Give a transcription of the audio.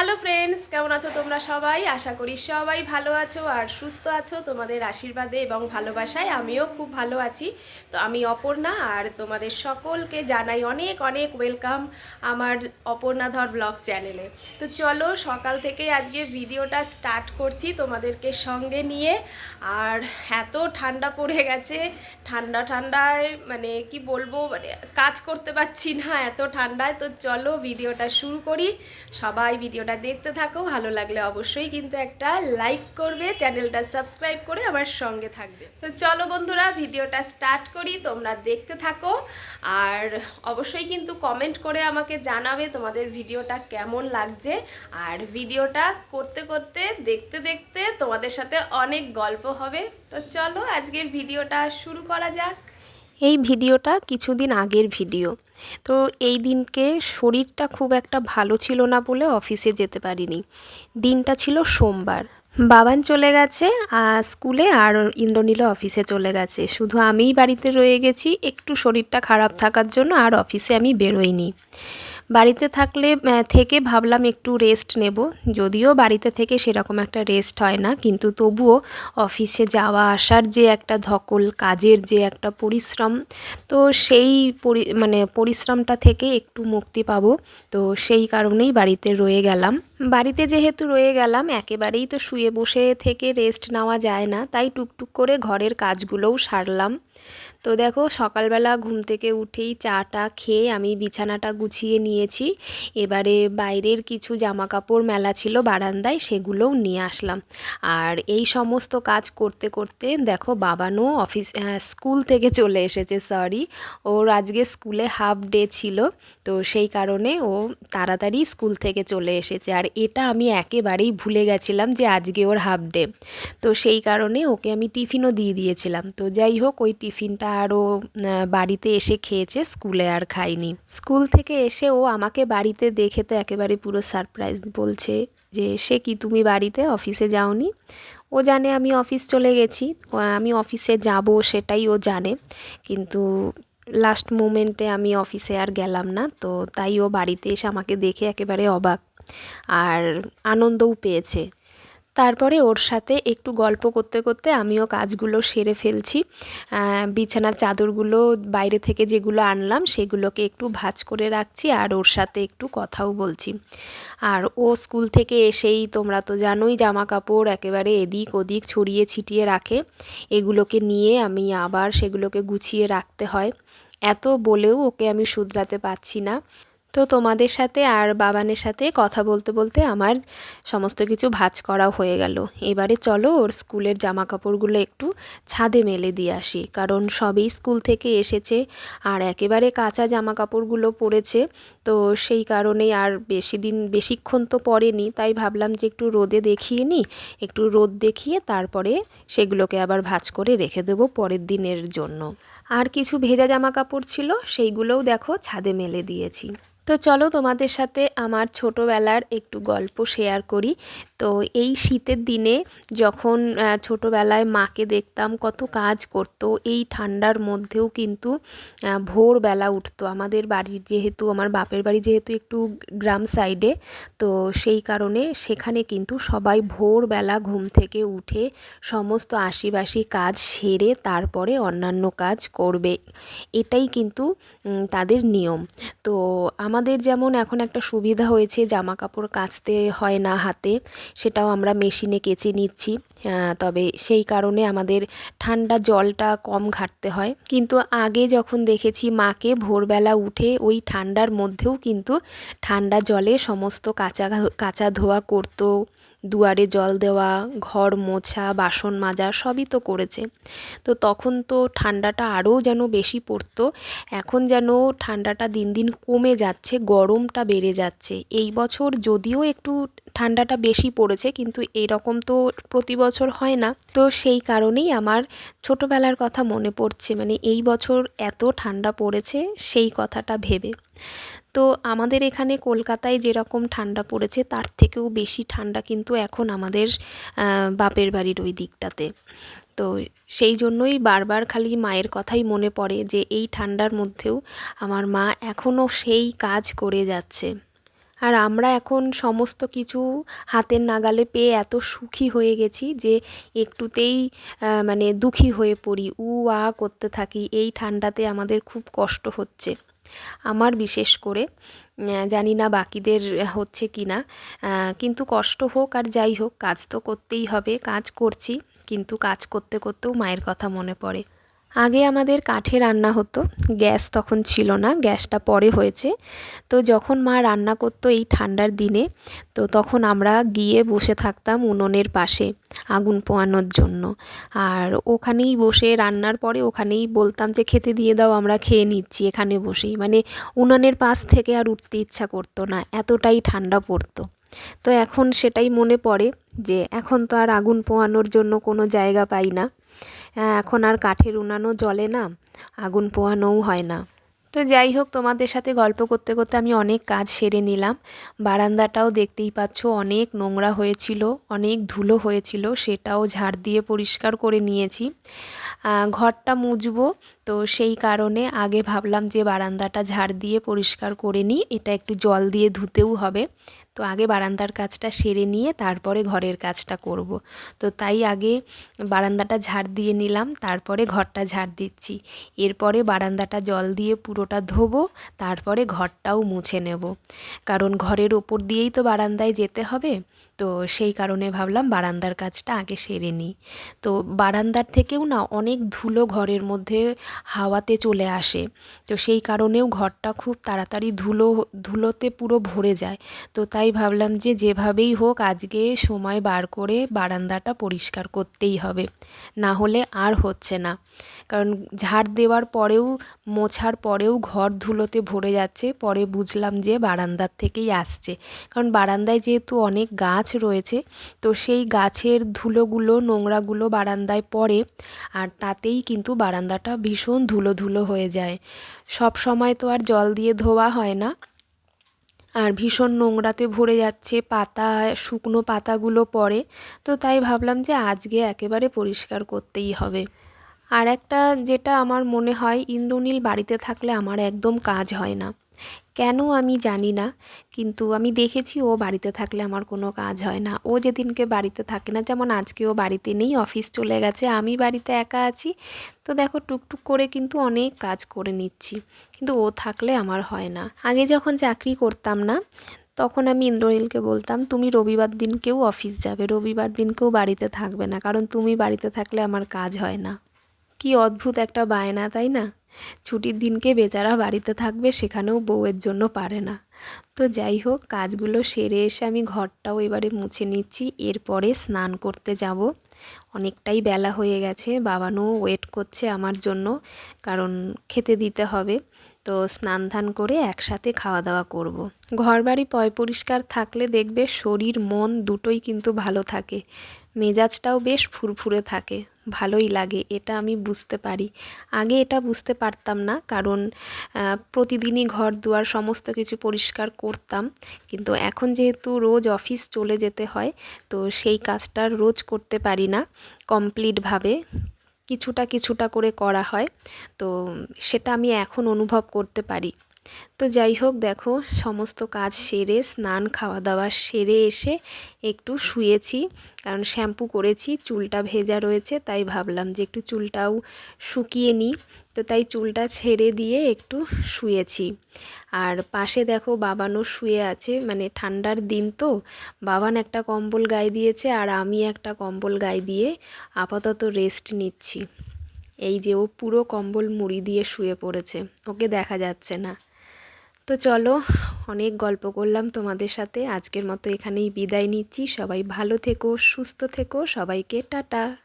Hello friends কেমন আছো তোমরা সবাই? আশা করি সবাই ভালো আছো আর সুস্থ আছো। তোমাদের আশীর্বাদে এবং ভালোবাসায় আমিও খুব ভালো আছি। তো আমি অপর্ণা আর তোমাদের সকলকে জানাই অনেক অনেক ওয়েলকাম আমার অপর্ণাধর ব্লগ চ্যানেলে তো চলো, সকাল থেকে আজকে ভিডিওটা স্টার্ট করছি তোমাদেরকে সঙ্গে নিয়ে। আর এত ঠান্ডা পড়ে গেছে, ঠান্ডা ঠান্ডায় মানে কি বলব মানে কাজ করতে পারছি না এত ঠান্ডায়। তো চলো, ভিডিওটা শুরু করি। সবাই ভিডিওটা দেখতে থাকো, ভালো লাগলে অবশ্যই কিন্তু একটা লাইক করবে চ্যানেলটা সাবস্ক্রাইব করে আমার সঙ্গে থাকবে। তো চলো বন্ধুরা, ভিডিওটা স্টার্ট করি, তোমরা দেখতে থাকো, আর অবশ্যই কিন্তু কমেন্ট করে আমাকে জানাবে তোমাদের ভিডিওটা কেমন লাগছে, আর ভিডিওটা করতে করতে, দেখতে দেখতে তোমাদের সাথে অনেক গল্প হবে। তো চলো, আজকের ভিডিওটা শুরু করা যাক। এই ভিডিওটা কিছুদিন আগের ভিডিও। তো এই দিনকে শরীরটা খুব একটা ভালো ছিল না বলে অফিসে যেতে পারিনি। দিনটা ছিল সোমবার। বাবান চলে গেছে স্কুলে আর ইন্দ্রনীল অফিসে চলে গেছে। শুধু আমিই বাড়িতে রয়ে গেছি, একটু শরীরটা খারাপ থাকার জন্য আর অফিসে আমি বেরোইনি। বাড়িতে থাকলে থেকে ভাবলাম একটু রেস্ট নেব। যদিও বাড়িতে থেকে সেরকম একটা রেস্ট হয় না, কিন্তু তবুও অফিসে যাওয়া আসার যে একটা ধকল, কাজের যে একটা পরিশ্রম, তো সেই পরি মানে পরিশ্রমটা থেকে একটু মুক্তি পাবো। তো সেই কারণেই বাড়িতে রয়ে গেলাম। বাড়িতে যেহেতু রয়ে গেলাম, একেবারেই তো শুয়ে বসে থেকে রেস্ট নেওয়া যায় না, তাই টুকটুক করে ঘরের কাজগুলোও সারলাম। তো দেখো, সকালবেলা ঘুম থেকে উঠেই চাটা খেয়ে আমি বিছানাটা গুছিয়ে নিয়েছি। এবারে বাইরের কিছু জামা কাপড় মেলা ছিল বারান্দায়, সেগুলোও নিয়ে আসলাম। আর এই সমস্ত কাজ করতে করতে দেখো, বাবানও অফিস স্কুল থেকে চলে এসেছে সরি ওর আজকে স্কুলে হাফ ডে ছিল, তো সেই কারণে ও তাড়াতাড়ি স্কুল থেকে চলে এসেছে। আর এটা আমি একেবারেই ভুলে গেছিলাম যে আজকে ওর হাফ ডে তো সেই কারণে ওকে আমি টিফিনও দিয়ে দিয়েছিলাম। তো যাই হোক, ওই টিফিনটা আরও বাড়িতে এসে খেয়েছে, স্কুলে আর খাইনি স্কুল থেকে এসে ও আমাকে বাড়িতে দেখে তো একেবারে পুরো সারপ্রাইজ বলছে যে, সে কি তুমি বাড়িতে? অফিসে যাওনি? ও জানে আমি অফিস চলে গেছি। আমি অফিসে যাব সেটাই ও জানে। কিন্তু লাস্ট মোমেন্টে আমি অফিসে আর গেলাম না। তো তাই ও বাড়িতে এসে আমাকে দেখে একেবারে অবাক। আর আনন্দও পেয়েছে। তারপরে ওর সাথে একটু গল্প করতে করতে আমিও কাজগুলো সেরে ফেলছি। বিছানার চাদরগুলো বাইরে থেকে যেগুলো আনলাম সেগুলোকে একটু ভাঁজ করে রাখছি আর ওর সাথে একটু কথাও বলছি। আর ও স্কুল থেকে এসেই তোমরা তো জানোই জামা কাপড় একেবারে এদিক ওদিক ছড়িয়ে ছিটিয়ে রাখে। এগুলোকে নিয়ে আমি আবার সেগুলোকে গুছিয়ে রাখতে হয়। এত বলেও ওকে আমি শুধরাতে পারছি না। তো তোমাদের সাথে আর বাবানের সাথে কথা বলতে বলতে আমার সমস্ত কিছু ভাঁজ করা হয়ে গেল। এবারে চলো ওর স্কুলের জামা কাপড়গুলো একটু ছাদে মেলে দিয়ে আসি, কারণ সবই স্কুল থেকে এসেছে আর একেবারে কাঁচা জামা কাপড়গুলো পরেছে তো সেই কারণেই আর বেশি দিন, বেশিক্ষণ তো পরেনি তাই ভাবলাম যে একটু রোদে দেখিয়ে নিই, একটু রোদ দেখিয়ে তারপরে সেগুলোকে আবার ভাঁজ করে রেখে দেবো পরের দিনের জন্য। আর কিছু ভেজা জামা কাপড় ছিল, সেইগুলোও দেখো ছাদে মেলে দিয়েছি। তো চলো তোমাদের সাথে আমার ছোটোবেলার একটু গল্প শেয়ার করি। তো এই শীতের দিনে যখন ছোটোবেলায় মাকে দেখতাম কত কাজ করতো, এই ঠান্ডার মধ্যেও কিন্তু ভোরবেলা উঠতো। আমাদের বাড়ির যেহেতু, আমার বাপের বাড়ি যেহেতু একটু গ্রাম সাইডে তো সেই কারণে সেখানে কিন্তু সবাই ভোরবেলা ঘুম থেকে উঠে সমস্ত আশিবাসি কাজ সেরে তারপরে অন্যান্য কাজ করবে। এটাই কিন্তু তাদের নিয়ম। তো আমাদের যেমন এখন একটা সুবিধা হয়েছে জামা কাপড় কাচতে হয় না হাতে, সেটাও আমরা মেশিনে কেচে নিচ্ছি। তবে সেই কারণে আমাদের ঠান্ডা জলটা কম ঘাটতে হয়। কিন্তু আগে যখন দেখেছি মাকে ভোরবেলা উঠে ওই ঠান্ডার মধ্যেও কিন্তু ঠান্ডা জলে সমস্ত কাঁচা কাঁচা ধোয়া করতো দুয়ারে জল দেওয়া, ঘর মোছা, বাসন মাজা সবই তো করেছে। তো তখন তো ঠান্ডাটা আরও যেন বেশি পড়তো, এখন যেন ঠান্ডাটা দিন দিন কমে যাচ্ছে, গরমটা বেড়ে যাচ্ছে। এই বছর যদিও একটু ঠান্ডাটা বেশি পড়েছে, কিন্তু এরকম তো প্রতি বছর হয় না। তো সেই কারণেই আমার ছোটোবেলার কথা মনে পড়ছে মানে এই বছর এত ঠান্ডা পড়েছে সেই কথাটা ভেবে। তো আমাদের এখানে কলকাতায় যেরকম ঠান্ডা পড়েছে, তার থেকেও বেশি ঠান্ডা কিন্তু এখন আমাদের বাপের বাড়ির ওই দিকটাতে। তো সেই জন্যই বারবার খালি মায়ের কথাই মনে পড়ে যে, এই ঠান্ডার মধ্যেও আমার মা এখনও সেই কাজ করে যাচ্ছে। আর আমরা এখন সমস্ত কিছু হাতের নাগালে পেয়ে এত সুখী হয়ে গেছি যে, একটুতেই মানে দুঃখী হয়ে পড়ি। উ আ করতে থাকি, এই ঠান্ডাতে আমাদের খুব কষ্ট হচ্ছে। আমার বিশেষ করে জানি না বাকিদের হচ্ছে কি না কিন্তু কষ্ট হোক আর যাই হোক, কাজ তো করতেই হবে, কাজ করছি, কিন্তু কাজ করতে করতেও মায়ের কথা মনে পড়ে। আগে আমাদের কাঠে রান্না হতো, গ্যাস তখন ছিল না, গ্যাসটা পরে হয়েছে। তো যখন মা রান্না করতো এই ঠান্ডার দিনে, তো তখন আমরা গিয়ে বসে থাকতাম উনুনের পাশে আগুন পোয়ানোর জন্য। আর ওখানেই বসে রান্নার পরে ওখানেই বলতাম যে, খেতে দিয়ে দাও, আমরা খেয়ে নিচ্ছি এখানে বসেই। মানে উনুনের পাশ থেকে আর উঠতে ইচ্ছা করতো না, এতটাই ঠান্ডা পড়তো। তো এখন সেটাই মনে পড়ে যে এখন তো আর আগুন পোয়ানোর জন্য কোনো জায়গা পাই না। এখন আর কাঠের উনানও জ্বলে না, আগুন পোহানোও হয় না। তো যাই হোক, তোমাদের সাথে গল্প করতে করতে আমি অনেক কাজ সেরে নিলাম। বারান্দাটাও দেখতেই পাচ্ছ অনেক নোংরা হয়েছিল, অনেক ধুলো হয়েছিল, সেটাও ঝাড় দিয়ে পরিষ্কার করে নিয়েছি। ঘরটা মুছবো তো সেই কারণে আগে ভাবলাম যে বারান্দাটা ঝাড় দিয়ে পরিষ্কার করে নিই, এটা একটু জল দিয়ে ধুতেও হবে। তো আগে বারান্দার কাজটা সেরে নিয়ে তারপরে ঘরের কাজটা করব। তো তাই আগে বারান্দাটা ঝাড় দিয়ে নিলাম, তারপরে ঘরটা ঝাড় দিচ্ছি। এরপরে বারান্দাটা জল দিয়ে পুরোটা ধোবো, তারপরে ঘরটাও মুছে নেব। কারণ ঘরের ওপর দিয়েই তো বারান্দায় যেতে হবে, তো সেই কারণে ভাবলাম বারান্দার কাজটা আগে সেরে নিই। তো বারান্দার থেকেও না অনেক ধুলো ঘরের মধ্যে হাওয়াতে চলে আসে, তো সেই কারণেও ঘরটা খুব তাড়াতাড়ি ধুলো, ধুলোতে পুরো ভরে যায়। তো তাই ভাবলাম যে যেভাবেই হোক আজকে সময় বার করে বারান্দাটা পরিষ্কার করতেই হবে। না হলে আর হচ্ছে না। কারণ ঝাড় দেওয়ার পরেও, মোছার পরেও ঘর ধুলোতে ভরে যাচ্ছে। পরে বুঝলাম যে বারান্দার থেকেই আসছে। কারণ বারান্দায় যেহেতু অনেক গাছ রয়েছে, তো সেই গাছের ধুলোগুলো, নোংরাগুলো বারান্দায় পড়ে আর তাতেই কিন্তু বারান্দাটা ভীষণ ধুলো ধুলো হয়ে যায়। সব সময় তো আর জল দিয়ে ধোয়া হয় না। আর ভীষণ নোংরাতে ভরে যাচ্ছে, পাতা, শুকনো পাতাগুলো পড়ে। তো তাই ভাবলাম যে আজকে একেবারে পরিষ্কার করতেই হবে। আর একটা যেটা আমার মনে হয়, ইন্দ্রনীল বাড়িতে থাকলে আমার একদম কাজ হয় না। কেন আমি জানি না, কিন্তু আমি দেখেছি ও বাড়িতে থাকলে আমার কোনো কাজ হয় না। ও যেদিনকে বাড়িতে থাকে না, যেমন আজকে ও বাড়িতে নেই, অফিস চলে গেছে, আমি বাড়িতে একা আছি, তো দেখো টুকটুক করে কিন্তু অনেক কাজ করে নিচ্ছি, কিন্তু ও থাকলে আমার হয় না। আগে যখন চাকরি করতাম না, তখন আমি ইন্দ্রনীলকে বলতাম, তুমি রবিবার দিনকেও অফিস যাবে, রবিবার দিনকেও বাড়িতে থাকবে না, কারণ তুমি বাড়িতে থাকলে আমার কাজ হয় না। কি অদ্ভুত একটা বায়না, তাই না? ছুটির দিনকে বেচারা বাড়িতে থাকবে, সেখানেও বউয়ের জন্য পারে না। তো যাই হোক, কাজগুলো সেরে এসে আমি ঘরটাও এবারে মুছে নিচ্ছি। এরপরে স্নান করতে যাব। অনেকটাই বেলা হয়ে গেছে, বাবানও ওয়েট করছে আমার জন্য, কারণ খেতে দিতে হবে। তো স্নান ধান করে একসাথে খাওয়া দাওয়া করব। ঘর বাড়ি পয় পরিষ্কার থাকলে দেখবে শরীর, মন দুটোই কিন্তু ভালো থাকে। মেজাজটাও বেশ ফুরফুরে থাকে। ভালোই লাগে, এটা আমি বুঝতে পারি। আগে এটা বুঝতে পারতাম না, কারণ প্রতিদিনই ঘর দুয়ার সমস্ত কিছু পরিষ্কার করতাম। কিন্তু এখন যেহেতু রোজ অফিস চলে যেতে হয়, তো সেই কাজটা রোজ করতে পারি না কমপ্লিটভাবে কিছুটা কিছুটা করে করা হয়, তো সেটা আমি এখন অনুভব করতে পারি। তো যাই হোক, দেখো, সমস্ত কাজ সেরে, স্নান খাওয়া দাওয়া সেরে এসে একটু শুয়েছি। কারণ শ্যাম্পু করেছি, চুলটা ভেজা রয়েছে, তাই ভাবলাম যে একটু চুলটাও শুকিয়ে নিই। তো তাই চুলটা ছেড়ে দিয়ে একটু শুয়েছি। আর পাশে দেখো, বাবানও শুয়ে আছে মানে ঠান্ডার দিন তো। বাবান একটা কম্বল গায়ে দিয়েছে আর আমি একটা কম্বল গায়ে দিয়ে আপাতত রেস্ট নিচ্ছি। এই যে ও পুরো কম্বল মুড়ি দিয়ে শুয়ে পড়েছে, ওকে দেখা যাচ্ছে না। তো চলো, অনেক গল্প করলাম তোমাদের সাথে। আজকের মতো এখানেই বিদায় নিচ্ছি। সবাই ভালো থেকো, সুস্থ থেকো। সবাইকে টাটা।